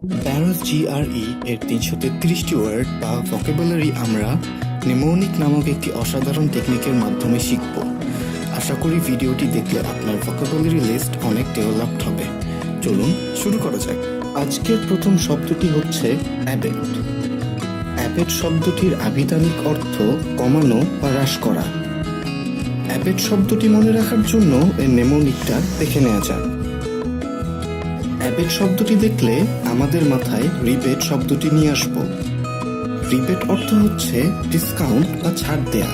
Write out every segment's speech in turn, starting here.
প্যারাস GRE এর তিনশো তেত্রিশটি ওয়ার্ড বা ভোকেবুলারি আমরা নিমোনিক নামক একটি অসাধারণ টেকনিকের মাধ্যমে শিখব। আশা করি ভিডিওটি দেখলে আপনার ভোকেবুলারি লিস্ট অনেক ডেভেলপড হবে। চলুন শুরু করা যাক। আজকের প্রথম শব্দটি হচ্ছে অ্যাবেট অ্যাবেট শব্দটির আবিধানিক অর্থ কমানো বা হ্রাস করা। অ্যাবেট শব্দটি মনে রাখার জন্য এর নেমোনিকটা দেখে নেওয়া যাক। অ্যাবেট শব্দটি দেখলে আমাদের মাথায় রিবেট শব্দটি নিয়ে আসব। রিবেট অর্থ হচ্ছে ডিসকাউন্ট বা ছাড় দেয়া।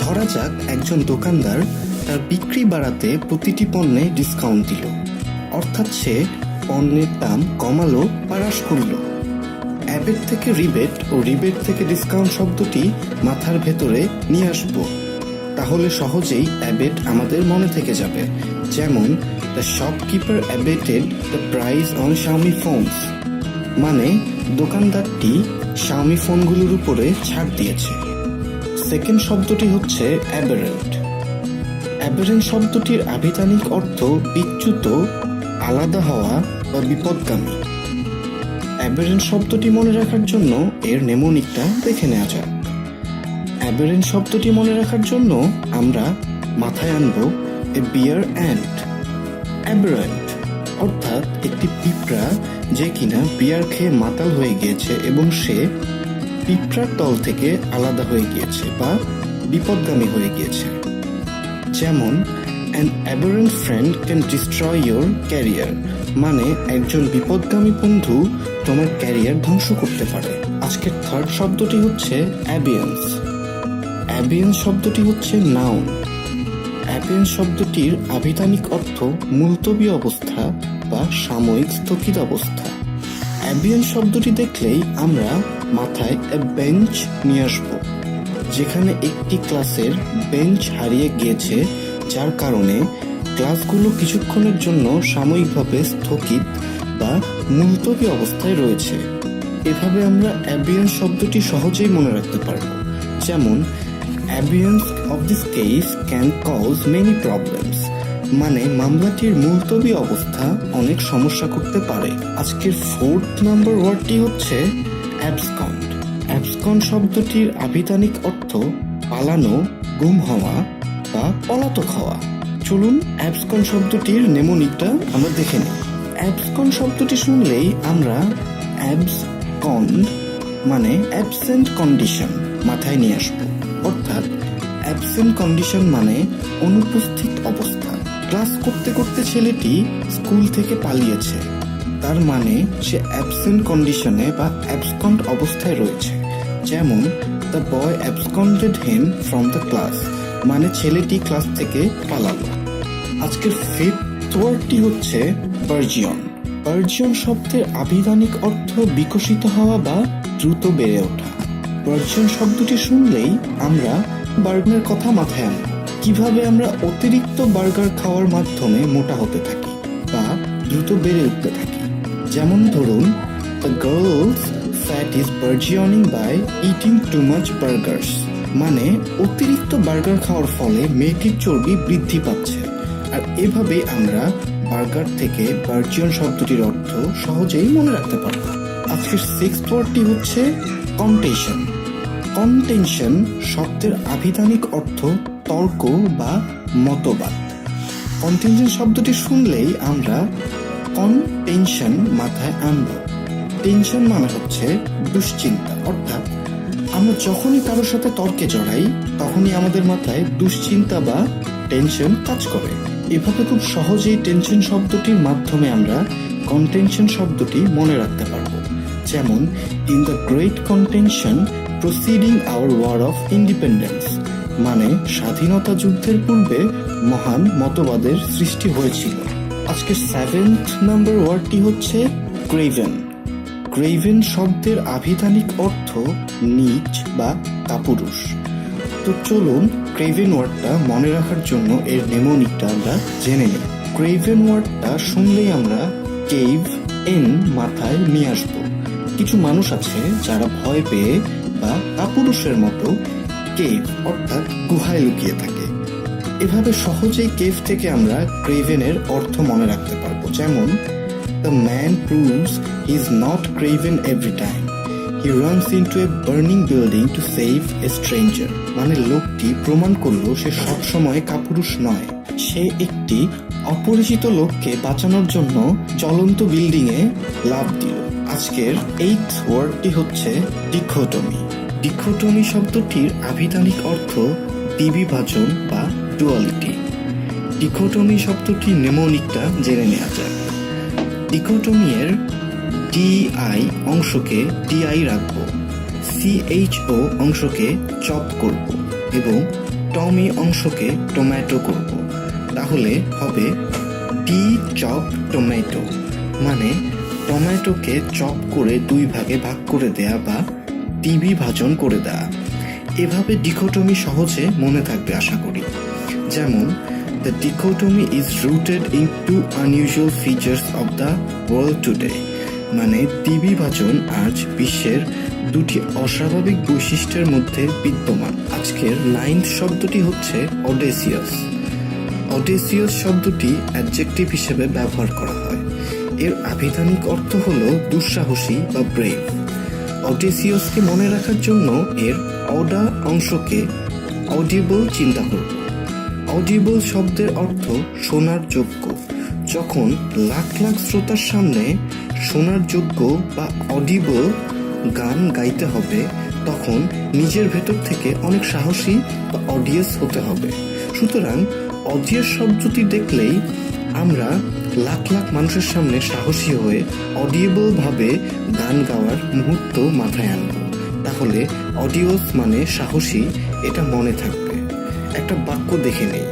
ধরা যাক একজন দোকানদার তার বিক্রি বাড়াতে প্রতিটি পণ্যে ডিসকাউন্ট দিল। অর্থাৎ সে পণ্যের দাম কমালো বা হ্রাস করল। অ্যাবেট থেকে রিবেট ও রিবেট থেকে ডিসকাউন্ট শব্দটি মাথার ভেতরে নিয়ে আসব। তাহলে সহজেই অ্যাবেট আমাদের মনে থেকে যাবে। যেমন the shopkeeper abated the price on Xiaomi phones মানে দোকানদারটি শাওমি ফোনগুলোর উপরে ছাড় দিয়েছে। সেকেন্ড শব্দটি হচ্ছে অ্যাবেরেন্ট অ্যাবেরেন্ট শব্দটির আবিধানিক অর্থ বিচ্যুত, আলাদা হওয়া বা বিপদগামী। অ্যাবেরেন্ট শব্দটি মনে রাখার জন্য এর নেমোনিকটা দেখে নেওয়া যাক। অ্যাবেরেন্ট শব্দটি মনে রাখার জন্য আমরা মাথায় আনব এ বিয়ার অ্যান্ড অর্থাৎ একটি পিঁপড়া যে কিনা বিয়ার খেয়ে মাতাল হয়ে গিয়েছে এবং সে পিঁপড়ার দল থেকে আলাদা হয়ে গিয়েছে বা বিপদগামী হয়ে গিয়েছে। যেমন an aberrant friend can destroy your career মানে একজন বিপদগামী বন্ধু তোমার ক্যারিয়ার ধ্বংস করতে পারে। আজকের থার্ড শব্দটি হচ্ছে অ্যাবিয়েন্স অ্যাবিয়েন্স শব্দটি হচ্ছে নাউন অ্যাবিয়েন্স শব্দটির আবিধানিক অর্থ মুলতবি অবস্থা বা সাময়িক স্থগিত অবস্থা। অ্যাবিয়েন্স শব্দটি দেখলেই আমরা মাথায় বেঞ্চ নিয়ে আসব, যেখানে একটি ক্লাসের বেঞ্চ হারিয়ে গিয়েছে, যার কারণে ক্লাসগুলো কিছুক্ষণের জন্য সাময়িকভাবে স্থগিত বা মুলতবি অবস্থায় রয়েছে। এভাবে আমরা অ্যাবিয়েন্স শব্দটি সহজেই মনে রাখতে পারব, যেমন abeyance of this case can cause many problems মানে মামলাটির মুলতবি অবস্থা অনেক সমস্যা করতে পারে। আজকের ফোর্থ নাম্বার ওয়ার্ডটি হচ্ছে অ্যাবসকন্ড অ্যাবসকন্ড শব্দটির আবিধানিক অর্থ পালানো, গুম হওয়া বা পলাতক হওয়া। চলুন অ্যাবসকন শব্দটির নেমনিকটা আমরা দেখে নিই। অ্যাবসকন শব্দটি শুনলেই আমরা অ্যাবসকন্ড মানে অ্যাবসেন্ট কন্ডিশন মাথায় নিয়ে আসব। অর্থাৎ অ্যাবসেন্ট কন্ডিশন মানে অনুপস্থিত অবস্থা। ক্লাস করতে করতে ছেলেটি স্কুল থেকে পালিয়েছে। তার মানে সে অ্যাবসেন্ট কন্ডিশনে বা অ্যাবসকন্ড অবস্থায় রয়েছে। যেমন, the boy absconded him from the class মানে ছেলেটি ক্লাস থেকে পালালো। আজকের ফিফথ ওয়ার্ডটি হচ্ছে বার্জিয়ন বার্জিয়ন শব্দের আবিধানিক অর্থ বিকশিত হওয়া বা দ্রুত বেড়ে ওঠা। বার্জিয়ন শব্দটি শুনলেই আমরা বার্গারের কথা মাথায় আনি। কীভাবে আমরা অতিরিক্ত বার্গার খাওয়ার মাধ্যমে মোটা হতে থাকি বা দ্রুত বেড়ে উঠতে থাকি? যেমন ধরুন the girl's fat is burgeoning by eating too much burgers মানে অতিরিক্ত বার্গার খাওয়ার ফলে মেয়েটির চর্বি বৃদ্ধি পাচ্ছে। আর এভাবে আমরা বার্গার থেকে বার্জিয়ন শব্দটির অর্থ সহজেই মনে রাখতে পারব। আজকের সিক্স ওয়ার্ডটি হচ্ছে কন্টেশন কন্টেনশন শব্দের আভিধানিক অর্থ তর্ক বা মতবাদ। কন্টেনশন শব্দটি শুনলেই আমরা কনটেনশন মাথায় আনব। টেনশন মানে হচ্ছে দুশ্চিন্তা। অর্থাৎ আমরা যখনই কারোর সাথে তর্কে জড়াই, তখনই আমাদের মাথায় দুশ্চিন্তা বা টেনশন কাজ করে। এভাবে খুব সহজেই টেনশন শব্দটির মাধ্যমে আমরা কন্টেনশন শব্দটি মনে রাখতে পারব। যেমন, in the great contention proceeding our war of independence মানে স্বাধীনতা যুদ্ধের পূর্বে মহান মতবাদের সৃষ্টি হয়েছিল। আজকে সেভেন্থ নাম্বার ওয়ার্ডটি হচ্ছে ক্রেভেন ক্রেভেন শব্দের আভিধানিক অর্থ নিচ বা কাপুরুষ। তো চলুন ক্রেভেন ওয়ার্ডটা মনে রাখার জন্য এর নেমোনিকটা আমরা জেনে নিই। ক্রেভেন ওয়ার্ডটা শুনলেই আমরা কেভ এন মাথায় নিয়ে আসব। কিছু মানুষ আছে যারা ভয় পেয়ে বা কাপুরুষের মতো কেভ, অর্থাৎ গুহায় লুকিয়ে থাকে। এভাবে সহজেই কেভ থেকে আমরা ক্রেভেনের অর্থ মনে রাখতে পারব। যেমন, the man proves he is not craven every time. He runs into a burning building to save a stranger. মানে লোকটি প্রমাণ করল সে সবসময় কাপুরুষ নয়। সে একটি অপরিচিত লোককে বাঁচানোর জন্য চলন্ত বিল্ডিংয়ে লাভ দিল। আজকের এইথ ওয়ার্ডটি হচ্ছে ডিখোটমি ডিখোটমি শব্দটির আভিধানিক অর্থ দ্বিবিভাজন বা ডুয়ালিটি ডিকোটমি শব্দটির নেমোনিকটা জেনে নেওয়া যাক। ডিকোটমির ডিআই অংশকে ডিআই রাখব সিএইচও অংশকে চপ করব এবং টমি অংশকে টমেটো করব। তাহলে হবে ডি চপ টমেটো মানে টমেটোকে চপ করে দুই ভাগে ভাগ করে দেয়া বা টিভি ভাজন করে দেয়া এভাবে ডিকোটমি সহজে মনে থাকবে আশা করি। যেমন the dichotomy is rooted in two unusual features of the world today মানে দ্বিবিভাজন আজ বিশ্বের দুটি অস্বাভাবিক বৈশিষ্ট্যের মধ্যে বিদ্যমান। আজকের নাইন্থ শব্দটি হচ্ছে অডেসিয়াস অডেসিয়াস শব্দটি অ্যাডজেক্টিভ হিসেবে ব্যবহার করা হয়। এর আভিধানিক অর্থ হল দুঃসাহসী বা ব্রেভ অডেসিয়াসকে মনে রাখার জন্য এর অডা অংশকে অডিবল চিন্তা করব অডিবল শব্দের অর্থ শোনার যোগ্য। যখন লাখ লাখ শ্রোতার সামনে শোনার যোগ্য বা অডিবল গান গাইতে হবে, তখন নিজের ভেতর থেকে অনেক সাহসী বা অডিয়েন্স হতে হবে। সুতরাং অডিয়েন্স শব্দটি দেখলেই আমরা লাখ লাখ মানুষের সামনে সাহসী হয়ে অডিয়েবল ভাবে গান গাওয়ার মুহূর্ত মাথায় আনব। তাহলে অডিওস মানে সাহসী, এটা মনে থাকবে। একটা বাক্য দেখে নেই।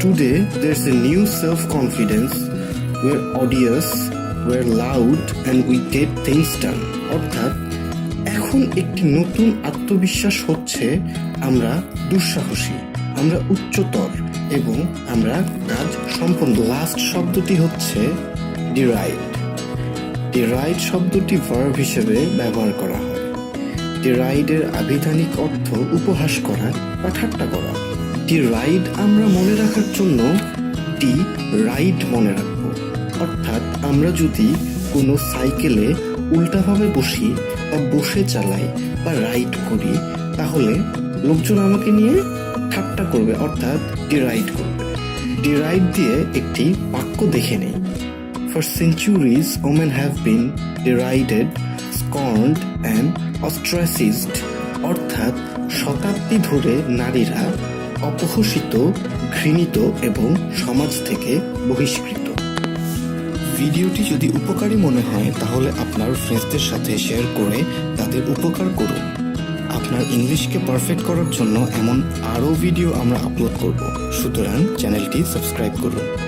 Today there's a new self confidence where audience were loud and we get things done অর্থাৎ এখন একটি নতুন আত্মবিশ্বাস হচ্ছে আমরা দুঃসাহসী, আমরা উচ্চতর। এবং আমরা কাজ সম্পূর্ণ লাস্ট শব্দটি হচ্ছে ডিরাইড ডিরাইড শব্দটি ভার্ব হিসেবে ব্যবহার করা হয়। ডিরাইডের আবিধানিক অর্থ উপহাস করা বা ঠাট্টা করা। ডি রাইড আমরা মনে রাখার জন্য ডি রাইড মনে রাখব। অর্থাৎ আমরা যদি কোনো সাইকেলে উল্টাভাবে বসি বা বসে চালাই বা রাইড করি, তাহলে লোকজন আমাকে নিয়ে ঠাট্টা করবে। অর্থাৎ ডিরাইড করবে। ডিরাইড দিয়ে একটি বাক্য দেখে নেই। For centuries women have been derided, scorned, and ostracized. অর্থাৎ শতাব্দী ধরে নারীরা অপহসিত ঘৃণিত এবং সমাজ থেকে বহিষ্কৃত। ভিডিওটি যদি উপকারী মনে হয় তাহলে আপনার ফ্রেন্ডসদের সাথে শেয়ার করে তাদের উপকার করুন। আপনার ইংলিশকে পারফেক্ট করার জন্য এমন আরও ভিডিও আমরা আপলোড করব। সুতরাং চ্যানেলটি সাবস্ক্রাইব করুন।